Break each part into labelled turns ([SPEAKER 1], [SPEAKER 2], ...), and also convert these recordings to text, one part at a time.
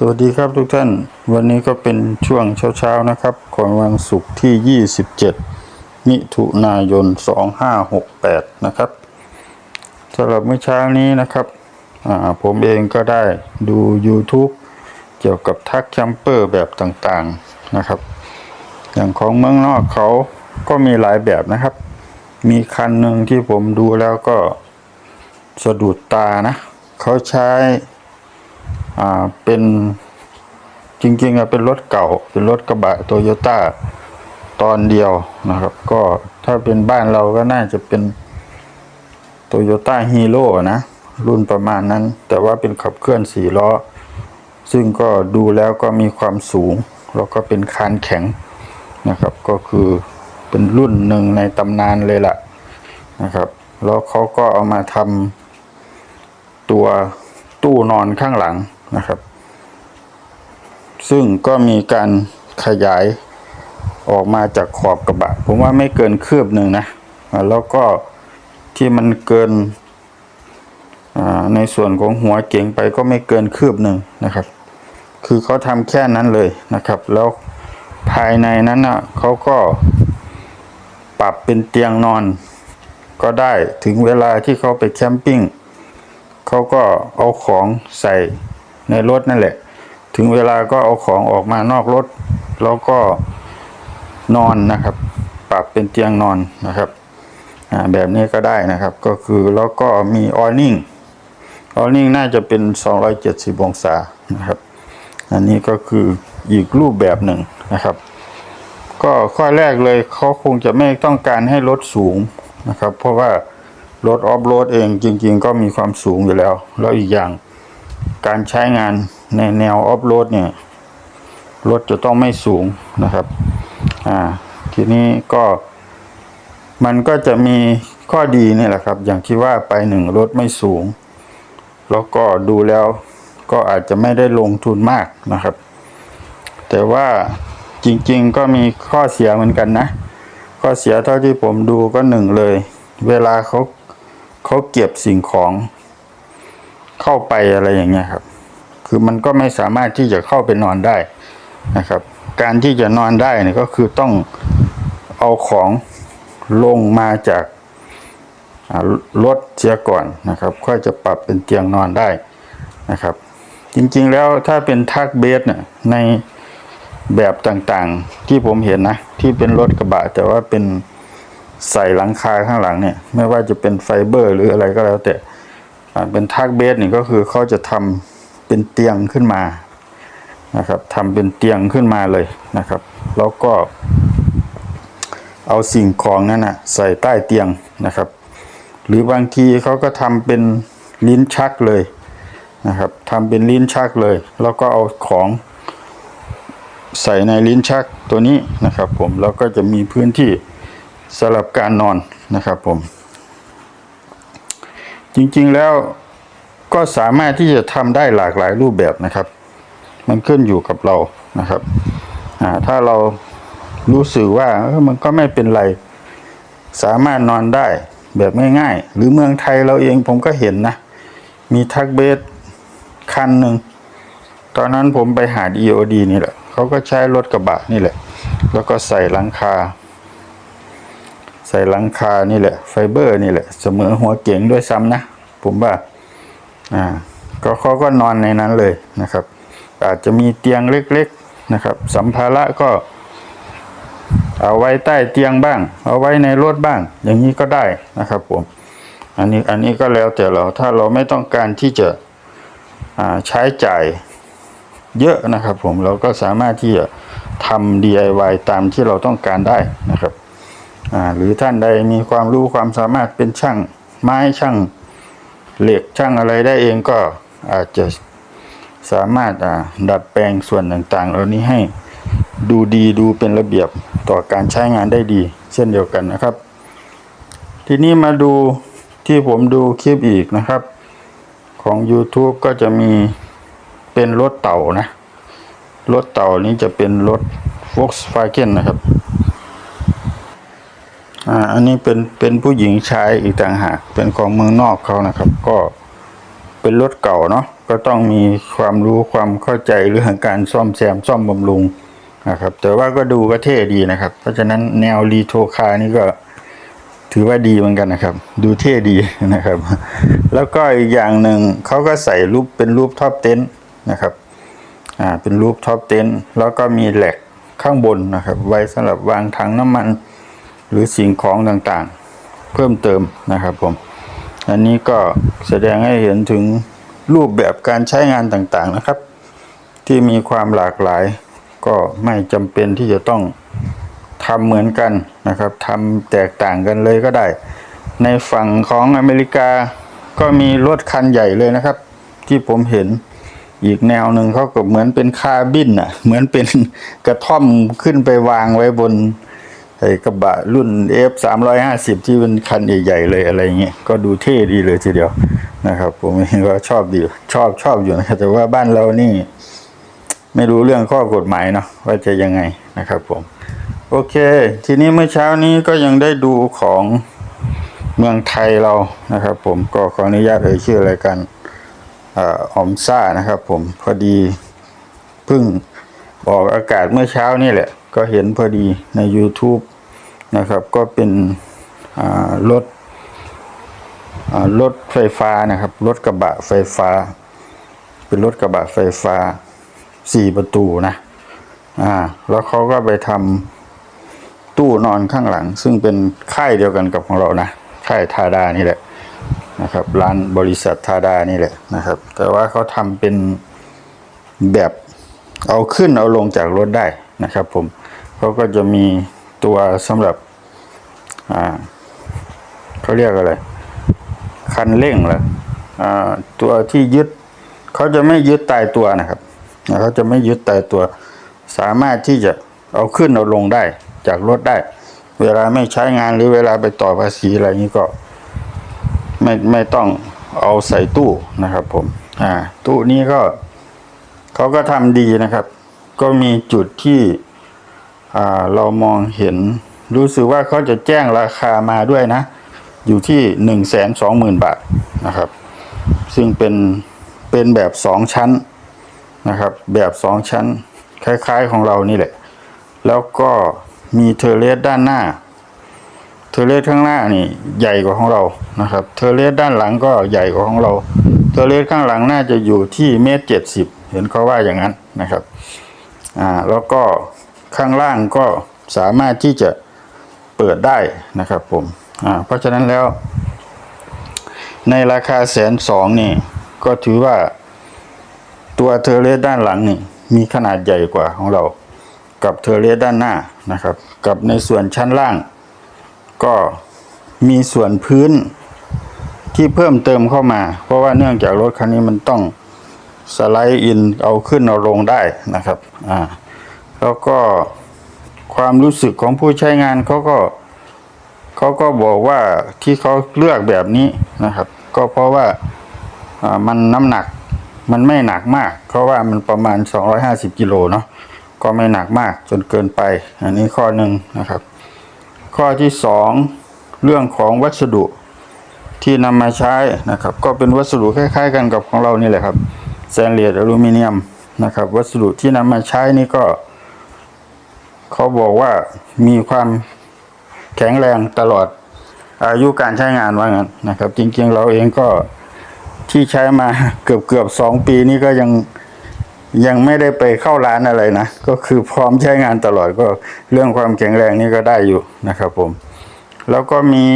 [SPEAKER 1] สวัสดีครับทุกท่าน วันนี้ก็เป็นช่วงเช้าๆนะครับ ของวันศุกร์ที่ 27 มิถุนายน 2568 นะครับสำหรับเมื่อเช้านี้นะครับผมเองก็ได้ดู YouTube เกี่ยวกับทักแคมเปอร์แบบต่างๆนะครับ อย่างของเมืองนอกเขาก็มีหลายแบบนะครับ มีคันหนึ่งที่ผมดูแล้วก็สะดุดตานะ เขาใช้ อ่าเป็นจริงๆอะเป็นรถเก่า เป็นรถกระบะโตโยต้าตอนเดียวนะครับ ก็ถ้าเป็นบ้านเราก็น่าจะเป็นโตโยต้าฮีโร่นะ รุ่นประมาณนั้น แต่ว่าเป็นขับเคลื่อนสี่ล้อ ซึ่งก็ดูแล้วก็มีความสูง แล้วก็เป็นคานแข็งนะครับ ก็คือเป็นรุ่นหนึ่งในตำนานเลยล่ะนะครับแล้วเขาก็เอามาทำตัวตู้นอนข้างหลัง นะครับ ซึ่งก็มีการขยายออกมาจากขอบกระบะ ผมว่าไม่เกินคืบหนึ่งนะ แล้วก็ที่มันเกินในส่วนของหัวเก๋งไปก็ไม่เกินคืบหนึ่งนะครับ คือเขาทำแค่นั้นเลยนะครับ แล้วภายในนั้นนะเขาก็ปรับเป็นเตียงนอน ก็ได้ถึงเวลาที่เขาไปแคมปิ้งเขาก็เอาของใส่ ในรถนั่นแหละ ถึงเวลาก็เอาของออกมานอกรถ แล้วก็นอนนะครับ ปรับเป็นเตียงนอนนะครับแบบนี้ก็ได้นะครับ ก็คือแล้วก็มีออนิ่งออนิ่งน่าจะเป็น 270 องศานะครับ อันนี้ก็คืออีกรูปแบบหนึ่งนะครับ ก็ข้อแรกเลยเขาคงจะไม่ต้องการให้รถสูงนะครับ เพราะว่ารถออฟโรดเองจริง ๆ ก็มีความสูงอยู่แล้ว แล้วอีกอย่าง การใช้งานในแนวออฟโรดเนี่ยรถจะต้องไม่สูงนะครับ อ่า ทีนี้ก็มันก็จะมีข้อดีนี่แหละครับ อย่างที่ว่าไปหนึ่งรถไม่สูง แล้วก็ดูแล้วก็อาจจะไม่ได้ลงทุนมากนะครับ แต่ว่าจริงๆก็มีข้อเสียเหมือนกันนะ ข้อเสียเท่าที่ผมดูก็หนึ่งเลย เวลาเขาเขาเก็บสิ่งของ เข้าไปอะไรอย่างเงี้ยครับ คือมันก็ไม่สามารถที่จะเข้าไปนอนได้นะครับ การที่จะนอนได้เนี่ยก็คือต้องเอาของลงมาจากรถเสียก่อนนะครับ ค่อยจะปรับเป็นเตียงนอนได้นะครับ จริงๆแล้วถ้าเป็นทักเบสเนี่ยในแบบต่างๆที่ผมเห็นนะ ที่เป็นรถกระบะ แต่ว่าเป็นใส่หลังคาข้างหลังเนี่ย ไม่ว่าจะเป็นไฟเบอร์หรืออะไรก็แล้วแต่ เป็นทักเบสนี่ก็คือเขาจะทำเป็นเตียงขึ้นมานะครับทำเป็นเตียงขึ้นมาเลยนะครับ แล้วก็ เอาสิ่งของนั้นนะใส่ใต้เตียงนะครับ หรือบางทีเขาก็ทำเป็นลิ้นชักเลยนะครับทำเป็นลิ้นชักเลย แล้วก็เอาของใส่ในลิ้นชักตัวนี้นะครับ ผมแล้วก็จะมีพื้นที่สำหรับการนอนนะครับผม จริงๆแล้วก็สามารถที่จะทำได้หลากหลายรูปแบบนะครับ มันขึ้นอยู่กับเรานะครับถ้าเรารู้สึกว่ามันก็ไม่เป็นไร สามารถนอนได้แบบง่ายๆ หรือเมืองไทยเราเองผมก็เห็นนะ มีทักเบสคันหนึ่ง ตอนนั้นผมไปหา EOD นี่แหละ เขาก็ใช้รถกระบะนี่แหละ แล้วก็ใส่หลังคา ใส่หลังคานี่แหละ ไฟเบอร์นี่แหละ เสมอหัวเก๋งด้วยซ้ำนะ ผมว่าอ่าก็เขาก็นอนในนั้นเลยนะครับ อาจจะมีเตียงเล็กๆนะครับ สัมภาระก็ เอาไว้ใต้เตียงบ้าง เอาไว้ในรถบ้าง อย่างนี้ก็ได้นะครับผมอันนี้อันนี้ก็แล้วแต่เราถ้าเราไม่ต้องการที่จะอ่าใช้จ่ายเยอะนะครับผมเราก็สามารถที่จะทำ DIY ตามที่เราต้องการได้นะครับ หรือท่านใดมีความรู้ความสามารถเป็นช่างไม้ช่างเหล็กช่างอะไรได้เองก็อาจจะสามารถดัดแปลงส่วนต่างๆ เหล่านี้ให้ดูดีดูเป็นระเบียบต่อการใช้งานได้ดี เช่นเดียวกันนะครับ ทีนี้มาดูที่ผมดูคลิปอีกนะครับ ของ YouTube ก็จะมีเป็นรถเต่านะ รถเต่านี้จะเป็นรถ Volkswagen นะครับ อ่าอันนี้เป็นเป็นผู้หญิงใช้อีกต่างหากเป็นของเมืองนอกเขานะครับ ก็เป็นรถเก่าเนาะก็ต้องมีความรู้ความเข้าใจเรื่องการซ่อมแซมซ่อมบำรุงนะครับ แต่ว่าก็ดูก็เท่ดีนะครับ เพราะฉะนั้นแนวรีโทคาร์นี่ก็ถือว่าดีเหมือนกันนะครับ ดูเท่ดีนะครับ แล้วก็อีกอย่างหนึ่งเขาก็ใส่รูปเป็นรูปท็อปเต็นท์นะครับอ่าเป็นรูปท็อปเต็นท์แล้วก็มีแหลกข้างบนนะครับ ไว้สำหรับวางถังน้ำมัน หรือสิ่งของต่างๆ เพิ่มเติมนะครับผม อันนี้ก็แสดงให้เห็นถึงรูปแบบการใช้งานต่างๆนะครับ ที่มีความหลากหลาย ก็ไม่จำเป็นที่จะต้องทำเหมือนกันนะครับทำแตกต่างกันเลยก็ได้ ในฝั่งของอเมริกาก็มีรถคันใหญ่เลยนะครับ ที่ผมเห็นอีกแนวหนึ่งเขาก็เหมือนเป็นคาร์บินอะ เหมือนเป็นกระท่อมขึ้นไปวางไว้บน ไอ้กระบะรุ่น F 3 5 0 ที่เป็นคันใหญ่ๆเลยอะไรเงี้ยก็ดูเท่ดีเลยทีเดียวนะครับ ผมก็ชอบดีชอบชอบอยู่นะแต่ว่าบ้านเรานี่ ไม่รู้เรื่องข้อกฎหมายเนาะว่าจะยังไงนะครับผม โอเค ทีนี้เมื่อเช้านี้ก็ยังได้ดูของเมืองไทยเรานะครับ ผมก็ขออนุญาตเอ่ยชื่อรายการอ่าออมซ่านะครับ ผมพอดีเพิ่งออกอากาศเมื่อเช้านี่แหละ ก็เห็นพอดีใน YouTube นะครับ ก็เป็นรถรถไฟฟ้านะครับ รถกระบะไฟฟ้า เป็นรถกระบะไฟฟ้าสี่ประตูนะอ่าแล้วเขาก็ไปทำตู้นอนข้างหลัง ซึ่งเป็นค่ายเดียวกันกับของเรานะค่ายทาดานี่แหละนะครับ ร้านบริษัททาดานี่แหละนะครับ แต่ว่าเขาทำเป็นแบบเอาขึ้นเอาลงจากรถได้ นะครับผมเขาก็จะมีตัวสำหรับอ่าเขาเรียกอะไร คันเร่งเหรออ่าตัวที่ยึดเขาจะไม่ยึดตายตัวนะครับเขาจะไม่ยึดตายตัว สามารถที่จะเอาขึ้นเอาลงได้จากรถได้ เวลาไม่ใช้งานหรือเวลาไปต่อภาษีอะไรนี้ก็ ไม่ไม่ต้องเอาใส่ตู้นะครับผม อ่า ตู้นี้ก็เขาก็ทำดีนะครับ ก็มีจุดที่เรามองเห็น รู้สึกว่าเขาจะแจ้งราคามาด้วยนะ อยู่ที่หนึ่งแสนสองหมื่นบาทนะครับ ซึ่งเป็นเป็นแบบสองชั้นนะครับ แบบสองชั้น คล้ายๆของเรานี่แหละ แล้วก็มีเทเลสด้านหน้า เทเลสข้างหน้านี่ใหญ่กว่าของเรานะครับ เทเลสด้านหลังก็ใหญ่กว่าของเรา เทเลสข้างหลังน่าจะอยู่ที่เมตรเจ็ดสิบเห็นเขาว่าอย่างนั้นนะครับ อ่าแล้วก็ข้างล่างก็สามารถที่จะเปิดได้นะครับผมอ่าเพราะฉะนั้นแล้ว ในราคาแสนสองนี่ ก็ถือว่าตัวเทอร์เลสด้านหลังนี่มีขนาดใหญ่กว่าของเรา กับเทอร์เลสด้านหน้านะครับ กับในส่วนชั้นล่าง ก็มีส่วนพื้นที่เพิ่มเติมเข้ามา เพราะว่าเนื่องจากรถคันนี้มันต้อง สไลด์อินเอาขึ้นเอาลงได้นะครับอ่าแล้วก็ความรู้สึกของผู้ใช้งานเขาก็เขาก็บอกว่าที่เขาเลือกแบบนี้นะครับ ก็เพราะว่าอ่ามันน้ำหนักมันไม่หนักมากเพราะว่ามันประมาณ 250กิโลเนาะก็ไม่หนักมากจนเกินไป อันนี้ข้อหนึ่งนะครับ ข้อที่สองเรื่องของวัสดุที่นำมาใช้นะครับ ก็เป็นวัสดุคล้าย ๆ กันกับของเรานี่แหละครับ แซนเลสอลูมิเนียมนะครับ วัสดุที่นำมาใช้นี่ก็ เขาบอกว่ามีความแข็งแรงตลอดอายุการใช้งานว่างั้นนะครับ จริงๆเราเองก็ที่ใช้มาเกือบเกือบสองปีนี่ก็ยังยังไม่ได้ไปเข้าร้านอะไรนะ ก็คือพร้อมใช้งานตลอดก็เรื่องความแข็งแรงนี่ก็ได้อยู่นะครับผม แล้วก็มี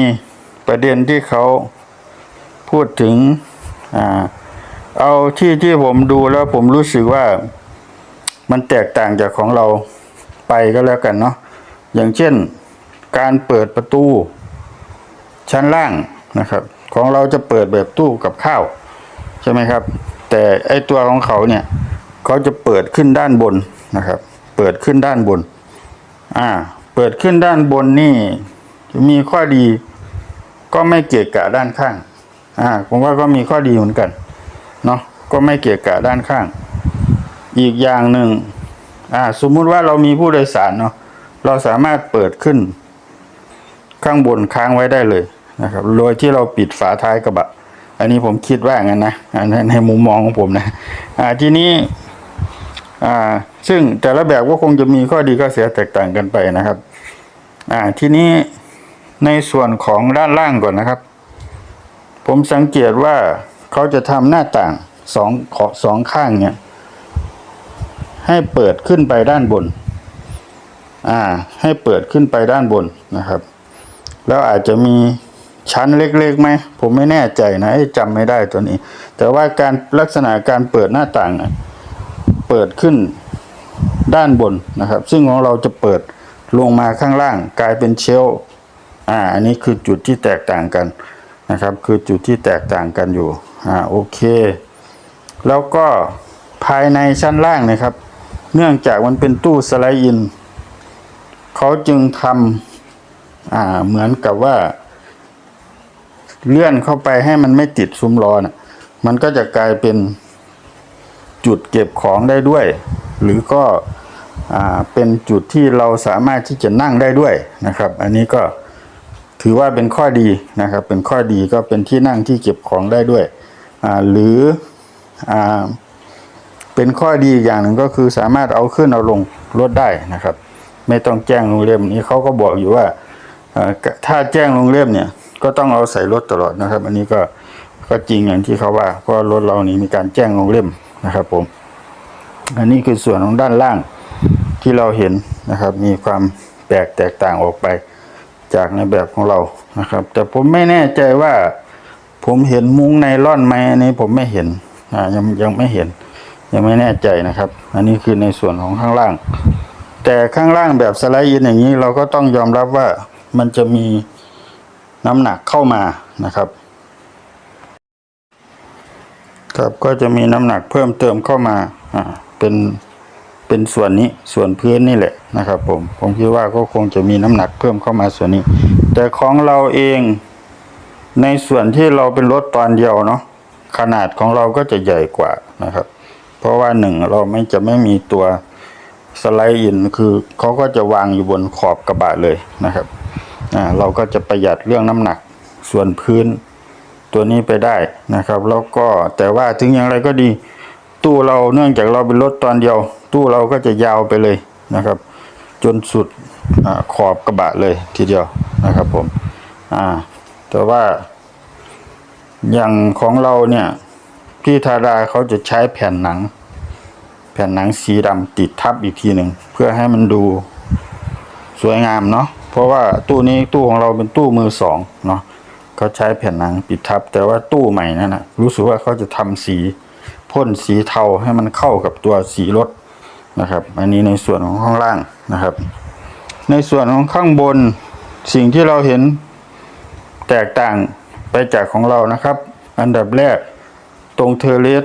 [SPEAKER 1] ประเด็นที่เขาพูดถึงอ่า เอาที่ที่ผมดูแล้วผมรู้สึกว่ามันแตกต่างจากของเราไปก็แล้วกันเนาะอย่างเช่นการเปิดประตู ชั้นล่างนะครับ ของเราจะเปิดแบบตู้กับข้าวใช่ไหมครับ แต่ไอตัวของเขาเนี่ยเขาจะเปิดขึ้นด้านบนนะครับ เปิดขึ้นด้านบนอ่าเปิดขึ้นด้านบนนี่มีข้อดีก็ไม่เกะกะด้านข้างอ่าผมว่าก็มีข้อดีเหมือนกัน ก็ไม่เกะกะด้านข้าง อีกอย่างหนึ่งอ่าสมมุติว่าเรามีผู้โดยสารเนาะเราสามารถเปิดขึ้น ข้างบนค้างไว้ได้เลยนะครับโดยที่เราปิดฝาท้ายกระบะ อันนี้ผมคิดว่างั้นนะอันนั้นในมุมมองของผมนะอ่าทีนี้อ่าซึ่งแต่ละแบบก็คงจะมีข้อดีข้อเสียแตกต่างกันไปนะครับอ่าทีนี้ในส่วนของด้านล่างก่อนนะครับ ผมสังเกตว่าเขาจะทำหน้าต่าง สองขอสองข้างเนี่ยให้เปิดขึ้นไปด้านบน อ่า ให้เปิดขึ้นไปด้านบนนะครับ แล้วอาจจะมีชั้นเล็กๆไหมผมไม่แน่ใจนะจำไม่ได้ตัวนี้ แต่ว่าการลักษณะการเปิดหน้าต่างเปิดขึ้นด้านบนนะครับ ซึ่งของเราจะเปิดลงมาข้างล่าง กลายเป็นเชลอ่า อันนี้คือจุดที่แตกต่างกันนะครับ คือจุดที่แตกต่างกันอยู่ อ่า โอเค แล้วก็ภายในชั้นล่างนะครับ เนื่องจากมันเป็นตู้สไลด์อิน เขาจึงทำเหมือนกับว่า เลื่อนเข้าไปให้มันไม่ติดซุ้มล้อนะมันก็จะกลายเป็นจุดเก็บของได้ด้วย หรือก็อ่าเป็นจุดที่เราสามารถที่จะนั่งได้ด้วยนะครับ อันนี้ก็ถือว่าเป็นข้อดีนะครับ เป็นข้อดีก็เป็นที่นั่งที่เก็บของได้ด้วย หรือ เป็นข้อดีอีกอย่างหนึ่งก็คือสามารถเอาขึ้นเอาลงรถได้นะครับ ไม่ต้องแจ้งโรงเรียนนี้เขาก็บอกอยู่ว่าถ้าแจ้งโรงเรียนเนี่ย ก็ต้องเอาใส่รถตลอดนะครับ อันนี้ก็ก็จริงอย่างที่เขาว่าเพราะรถเรานี้มีการแจ้งโรงเรียนนะครับ ผม อันนี้คือส่วนของด้านล่างที่เราเห็นนะครับ มีความแปลกแตกต่างออกไปจากในแบบของเรานะครับ แต่ผมไม่แน่ใจว่าผมเห็นมุ้งไนล่อนไหมอันนี้ผมไม่เห็น อ่ายังยังไม่เห็น ยังไม่แน่ใจนะครับ อันนี้คือในส่วนของข้างล่าง แต่ข้างล่างแบบสไลด์อินอย่างนี้เราก็ต้องยอมรับว่ามันจะมีน้ำหนักเข้ามานะครับครับก็จะมีน้ำหนักเพิ่มเติมเข้ามาอ่าเป็นเป็นส่วนนี้ส่วนพื้นนี่แหละนะครับ ผมผมคิดว่าก็คงจะมีน้ำหนักเพิ่มเข้ามาส่วนนี้ แต่ของเราเองในส่วนที่เราเป็นรถตอนเดียวเนาะ ขนาดของเราก็จะใหญ่กว่านะครับ เพราะว่าหนึ่งเราไม่จะไม่มีตัวสไลด์อินคือเขาก็จะวางอยู่บนขอบกระบะเลยนะครับอ่าเราก็จะประหยัดเรื่องน้ำหนักส่วนพื้นตัวนี้ไปได้นะครับ แล้วก็แต่ว่าถึงอย่างไรก็ดี ตู้เราเนื่องจากเราเป็นรถตอนเดียว ตู้เราก็จะยาวไปเลยนะครับ จนสุดอขอบกระบะเลยทีเดียวนะครับผม อ่า แต่ว่า อย่างของเราเนี่ย พี่ธาดาเขาจะใช้แผ่นหนัง แผ่นหนังสีดำติดทับอีกทีหนึ่ง เพื่อให้มันดูสวยงามเนาะเพราะว่าตู้นี้ตู้ของเราเป็นตู้มือสองเนาะเขาใช้แผ่นหนังปิดทับ แต่ว่าตู้ใหม่นั่นนะรู้สึกว่าเขาจะทำสีพ่นสีเทาให้มันเข้ากับตัวสีรถนะครับ อันนี้ในส่วนของข้างล่างนะครับ ในส่วนของข้างบนสิ่งที่เราเห็นแตกต่าง ไปจากของเรานะครับ อันดับแรกตรงเทอร์เลส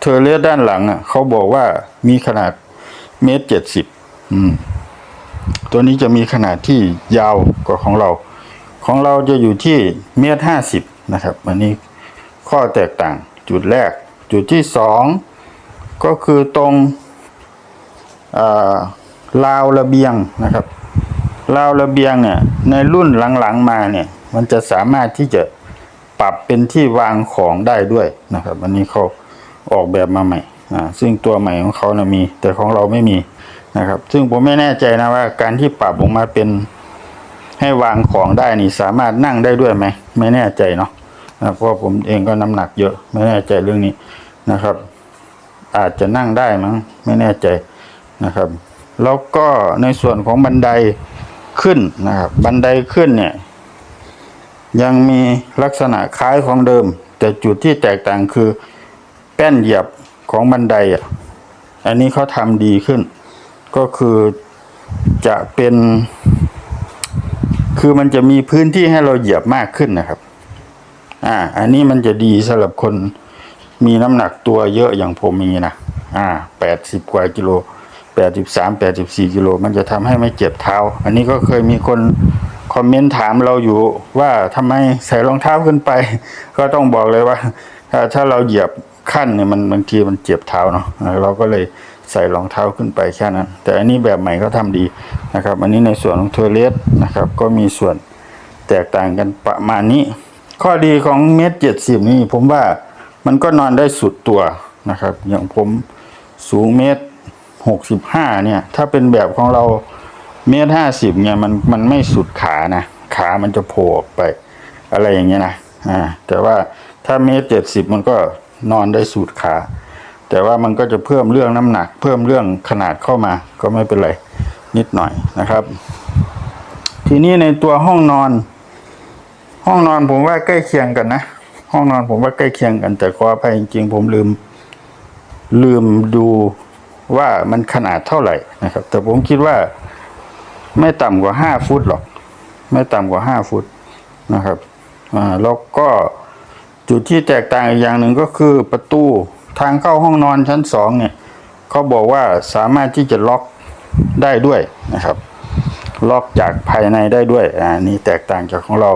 [SPEAKER 1] เทอร์เลสด้านหลังอะเขาบอกว่ามีขนาดเมตรเจ็ดสิบตัวนี้จะมีขนาดที่ยาวกว่าของเรา ของเราจะอยู่ที่เมตรห้าสิบนะครับ อันนี้ข้อแตกต่างจุดแรก จุดที่สองก็คือตรงอ่าราวระเบียงนะครับราวระเบียงเนี่ยในรุ่นหลังๆมาเนี่ย มันจะสามารถที่จะปรับเป็นที่วางของได้ด้วยนะครับอันนี้เขาออกแบบมาใหม่อ่าซึ่งตัวใหม่ของเขานะมี แต่ของเราไม่มีนะครับ ซึ่งผมไม่แน่ใจนะว่า การที่ปรับออกมาเป็นให้วางของได้นี่สามารถนั่งได้ด้วยไหมไม่แน่ใจเนาะนะเพราะผมเองก็น้ำหนักเยอะ ไม่แน่ใจเรื่องนี้นะครับ อาจจะนั่งได้มั้งไม่แน่ใจนะครับ แล้วก็ในส่วนของบันไดขึ้นนะครับ บันไดขึ้นเนี่ย ยังมีลักษณะคล้ายของเดิม แต่จุดที่แตกต่างคือ แป้นเหยียบของบันไดอะอันนี้เขาทำดีขึ้น ก็คือจะเป็น คือมันจะมีพื้นที่ให้เราเหยียบมากขึ้นนะครับ อ่า อันนี้มันจะดีสำหรับคนมีน้ำหนักตัวเยอะอย่างผมอย่างนี้นะอ่าแปดสิบกว่ากิโลแปดสิบสามแปดสิบสี่กิโลมันจะทำให้ไม่เจ็บเท้า อันนี้ก็เคยมีคน คอมเมนต์ถามเราอยู่ว่าทำไมใส่รองเท้าขึ้นไป ก็ต้องบอกเลยว่า ถ้าถ้าเราเหยียบขั้นเนี่ยมันบางทีมันเจ็บเท้าเนาะเราก็เลยใส่รองเท้าขึ้นไปแค่นั้น แต่อันนี้แบบใหม่เขาทำดีนะครับ อันนี้ในส่วนของเทอร์เลสนะครับ ก็มีส่วนแตกต่างกันประมาณนี้ ข้อดีของเมตรเจ็ดสิบนี่ผมว่ามันก็นอนได้สุดตัวนะครับ อย่างผมสูงเมตรหกสิบห้าเนี่ย ถ้าเป็นแบบของเรา เมตรห้าสิบเนี่ยมันมันไม่สุดขานะ ขามันจะโผล่ออกไป อะไรอย่างเงี้ยนะอ่าแต่ว่าถ้าเมตรเจ็ดสิบมันก็นอนได้สุดขา แต่ว่ามันก็จะเพิ่มเรื่องน้ำหนัก เพิ่มเรื่องขนาดเข้ามาก็ไม่เป็นไรนิดหน่อยนะครับ ทีนี้ในตัวห้องนอน ห้องนอนผมว่าใกล้เคียงกันนะ ห้องนอนผมว่าใกล้เคียงกัน แต่ขออภัยจริงๆผมลืม ลืมดูว่ามันขนาดเท่าไหร่นะครับ แต่ผมคิดว่า ไม่ต่ำกว่าห้าฟุตหรอก ไม่ต่ำกว่าห้าฟุตนะครับอ่าแล้วก็จุดที่แตกต่างอีกอย่างหนึ่งก็คือประตูทางเข้าห้องนอนชั้นสองเนี่ยเขาบอกว่าสามารถที่จะล็อกได้ด้วยนะครับ ล็อกจากภายในได้ด้วยอ่านี่แตกต่างจากของเรา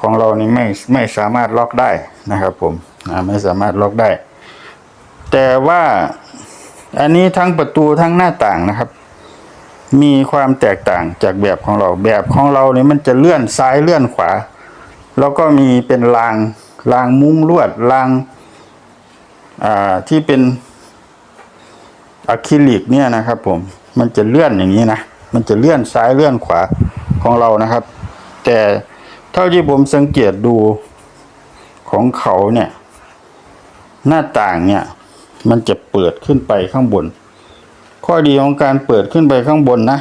[SPEAKER 1] ของเรานี่ไม่ไม่สามารถล็อกได้นะครับผมอ่าไม่สามารถล็อกได้ แต่ว่าอันนี้ทั้งประตูทั้งหน้าต่างนะครับ มีความแตกต่างจากแบบของเรา แบบของเราเนี่ยมันจะเลื่อนซ้ายเลื่อนขวา แล้วก็มีเป็นรางรางมุ้งลวดรางที่เป็นอะคริลิกเนี่ยนะครับ ผมมันจะเลื่อนอย่างนี้นะมันจะเลื่อนซ้ายเลื่อนขวาของเรานะครับ แต่เท่าที่ผมสังเกตดูของเขาเนี่ย หน้าต่างเนี่ย มันจะเปิดขึ้นไปข้างบน ข้อดีของการเปิดขึ้นไปข้างบนนะ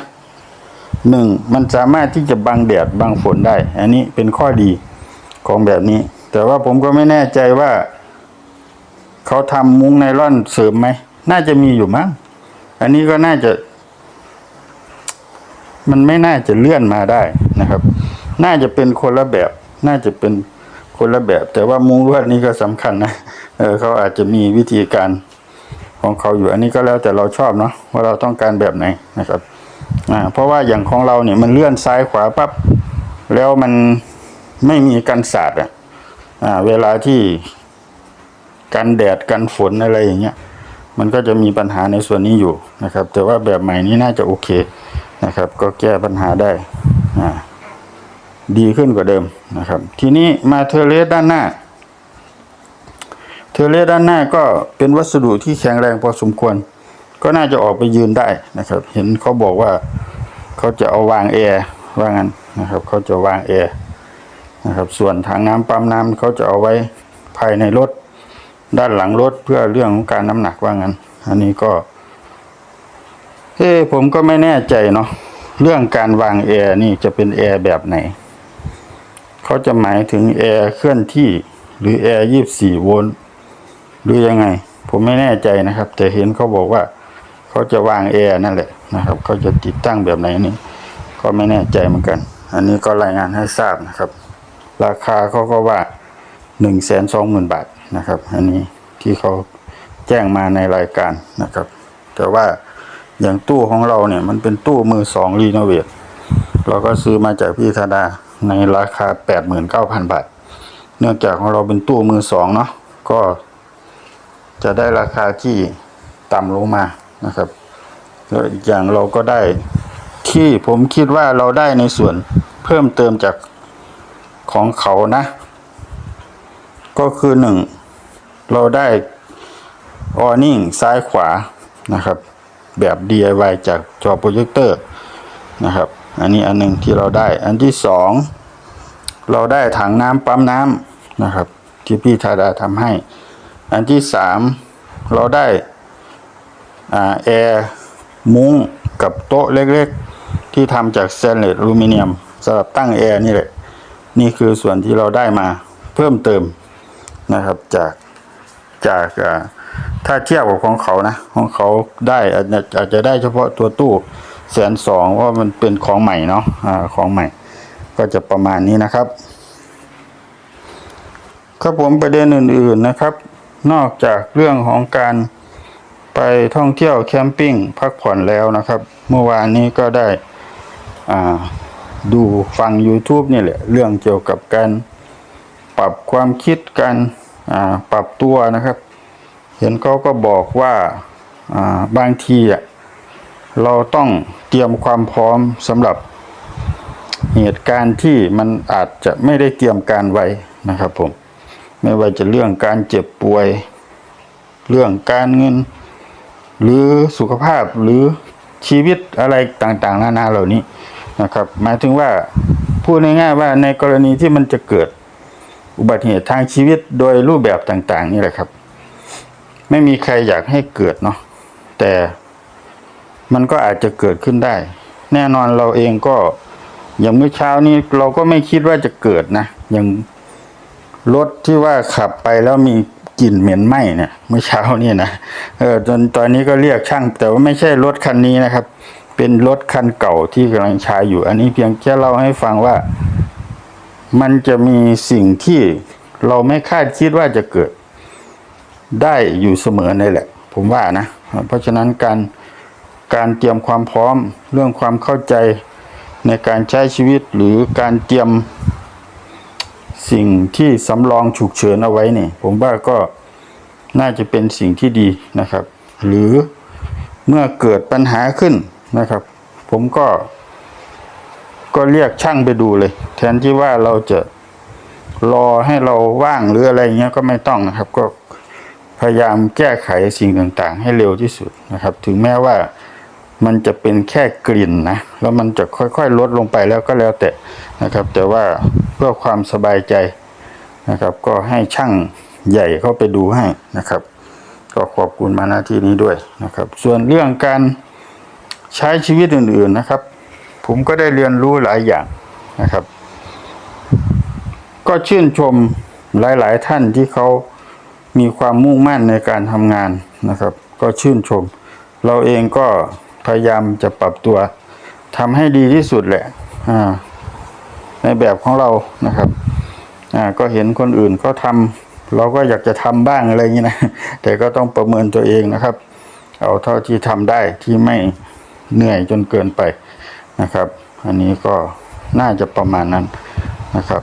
[SPEAKER 1] หนึ่งมันสามารถที่จะบังแดดบังฝนได้ อันนี้เป็นข้อดีของแบบนี้ แต่ว่าผมก็ไม่แน่ใจว่า เขาทำมุ้งไนล่อนเสริมไหม น่าจะมีอยู่มั้ง อันนี้ก็น่าจะ มันไม่น่าจะเลื่อนมาได้นะครับ น่าจะเป็นคนละแบบ น่าจะเป็นคนละแบบ แต่ว่ามุ้งลวดนี่ก็สำคัญนะ เออเขาอาจจะมีวิธีการ ของเขาอยู่อันนี้ก็แล้วแต่เราชอบเนาะว่าเราต้องการแบบไหนนะครับอ่าเพราะว่าอย่างของเราเนี่ยมันเลื่อนซ้ายขวาปั๊บแล้วมันไม่มีกันสาดอะอ่าเวลาที่กันแดดกันฝนอะไรอย่างเงี้ยมันก็จะมีปัญหาในส่วนนี้อยู่นะครับ แต่ว่าแบบใหม่นี้น่าจะโอเคนะครับ ก็แก้ปัญหาได้ดีขึ้นกว่าเดิมนะครับ ทีนี้มาเทอร์เลสด้านหน้า เทอร์เลด้านหน้าก็เป็นวัสดุที่แข็งแรงพอสมควร ก็น่าจะออกไปยืนได้นะครับ เห็นเขาบอกว่าเขาจะเอาวางแอร์ว่างั้นนะครับเขาจะวางแอร์นะครับ ส่วนถังน้ำปั๊มน้ำเขาจะเอาไว้ภายในรถด้านหลังรถเพื่อเรื่องของการน้ำหนักว่างั้น อันนี้ก็เอ้ผมก็ไม่แน่ใจเนาะเรื่องการวางแอร์นี่จะเป็นแอร์แบบไหนเขาจะหมายถึงแอร์เคลื่อนที่หรือแอร์ยี่สี่โวลต์ หรือยังไง ผมไม่แน่ใจนะครับ แต่เห็นเขาบอกว่า เขาจะวางแอร์นั่นแหละนะครับเขาจะติดตั้งแบบไหนนี่ก็ไม่แน่ใจเหมือนกัน อันนี้ก็รายงานให้ทราบนะครับ ราคาเขาก็ว่าหนึ่งแสนสองหมื่นบาทนะครับ อันนี้ที่เขาแจ้งมาในรายการนะครับ แต่ว่าอย่างตู้ของเราเนี่ยมันเป็นตู้มือสองรีโนเวทเราก็ซื้อมาจากพี่ธดาในราคาแปดหมื่นเก้าพันบาท เนื่องจากของเราเป็นตู้มือสองเนาะก็ จะได้ราคาที่ต่ำลงมานะครับแล้วอีกอย่างเราก็ได้ที่ผมคิดว่าเราได้ในส่วนเพิ่มเติมจากของเขานะ ก็คือหนึ่งเราได้ออนิ่งซ้ายขวานะครับ แบบ DIY จากจอโปรเจคเตอร์นะครับ อันนี้อันหนึ่งที่เราได้อันที่สองเราได้ถังน้ำปั๊มน้ำนะครับ ที่พี่ธาดาทำให้ อันที่สามเราได้แอร์มุ้งกับโต๊ะเล็กๆ ที่ทำจากสแตนเลสอลูมิเนียมสำหรับตั้งแอร์นี่แหละ นี่คือส่วนที่เราได้มาเพิ่มเติมนะครับจากจากถ้าเทียบกับของเขานะของเขาได้อาจจะอาจจะได้เฉพาะตัวตู้แสนสองเพราะมันเป็นของใหม่เนาะอ่าของใหม่ ก็จะประมาณนี้นะครับ ครับผมประเด็นอื่น ๆนะครับ นอกจากเรื่องของการไปท่องเที่ยวแคมปิ้งพักผ่อนแล้วนะครับ เมื่อวานนี้ก็ได้ดูฟัง YouTube นี่แหละเรื่องเกี่ยวกับการปรับความคิดการปรับตัวนะครับ เห็นเขาก็บอกว่าบางทีเราต้องเตรียมความพร้อมสำหรับเหตุการณ์ที่มันอาจจะไม่ได้เตรียมการไว้นะครับผม ไม่ว่าจะเรื่องการเจ็บป่วย เรื่องการเงิน หรือสุขภาพหรือชีวิตอะไรต่างๆ นานาเหล่านี้นะครับ หมายถึงว่าพูดง่ายๆว่าในกรณีที่มันจะเกิดอุบัติเหตุทางชีวิตโดยรูปแบบต่าง ๆ นี่แหละครับ ไม่มีใครอยากให้เกิดเนาะแต่มันก็อาจจะเกิดขึ้นได้ แน่นอนเราเองก็อย่างเมื่อเช้านี้เราก็ไม่คิดว่าจะเกิดนะอย่าง รถที่ว่าขับไปแล้วมีกลิ่นเหม็นไหม้เนี่ยเมื่อเช้านี่นะเออจนตอนนี้ก็เรียกช่าง แต่ว่าไม่ใช่รถคันนี้นะครับ เป็นรถคันเก่าที่กำลังใช้อยู่ อันนี้เพียงแค่เล่าให้ฟังว่า มันจะมีสิ่งที่เราไม่คาดคิดว่าจะเกิดได้อยู่เสมอนี่แหละ ผมว่านะ เพราะฉะนั้นการการเตรียมความพร้อมเรื่องความเข้าใจในการใช้ชีวิตหรือการเตรียม สิ่งที่สำรองฉุกเฉินเอาไว้เนี่ย ผมว่าก็น่าจะเป็นสิ่งที่ดีนะครับ หรือเมื่อเกิดปัญหาขึ้นนะครับ ผมก็ก็เรียกช่างไปดูเลย แทนที่ว่าเราจะรอให้เราว่างหรืออะไรเงี้ยก็ไม่ต้องนะครับ ก็พยายามแก้ไขสิ่งต่างๆ ให้เร็วที่สุดนะครับ ถึงแม้ว่า มันจะเป็นแค่กลิ่นนะแล้วมันจะค่อยๆลดลงไปแล้วก็แล้วแต่นะครับ แต่ว่าเพื่อความสบายใจนะครับ ก็ให้ช่างใหญ่เข้าไปดูให้นะครับ ก็ขอบคุณมาหน้าที่นี้ด้วยนะครับ ส่วนเรื่องการใช้ชีวิตอื่นๆนะครับ ผมก็ได้เรียนรู้หลายอย่างนะครับ ก็ชื่นชมหลายๆท่านที่เขามีความมุ่งมั่นในการทำงานนะครับ ก็ชื่นชม เราเองก็ พยายามจะปรับตัวทำให้ดีที่สุดแหละอในแบบของเรานะครับอก็เห็นคนอื่นเขาทำเราก็อยากจะทำบ้างอะไรอย่างนี้นะ แต่ก็ต้องประเมินตัวเองนะครับ เอาเท่าที่ทำได้ที่ไม่เหนื่อยจนเกินไปนะครับ อันนี้ก็น่าจะประมาณนั้นนะครับ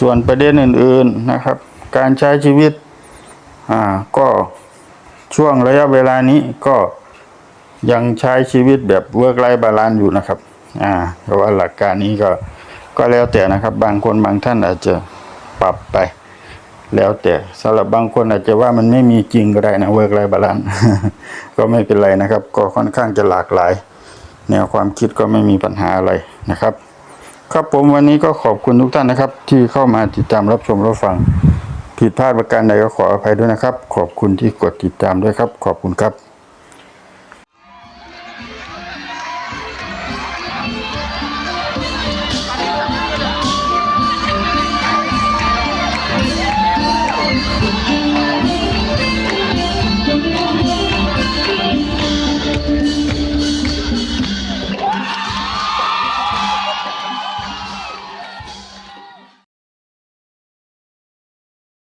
[SPEAKER 1] ส่วนประเด็นอื่น ๆนะครับ การใช้ชีวิตอ่าก็ช่วงระยะเวลานี้ก็ ยังใช้ชีวิตแบบเวิร์กไลฟ์บาลานซ์อยู่นะครับ อ่าเพราะว่าหลักการนี้ก็ก็แล้วแต่นะครับ บางคนบางท่านอาจจะปรับไป แล้วแต่สำหรับบางคนอาจจะว่ามันไม่มีจริงก็ได้นะเวิร์กไลฟ์บาลานซ์ก็ไม่เป็นไรนะครับ ก็ค่อนข้างจะหลากหลาย แนวความคิดก็ไม่มีปัญหาอะไรนะครับ ครับผมวันนี้ก็ขอบคุณทุกท่านนะครับ ที่เข้ามาติดตามรับชมรับฟังผิดพลาดประการใดก็ขออภัยด้วยนะครับ ขอบคุณที่กดติดตามด้วยครับ ขอบคุณครับ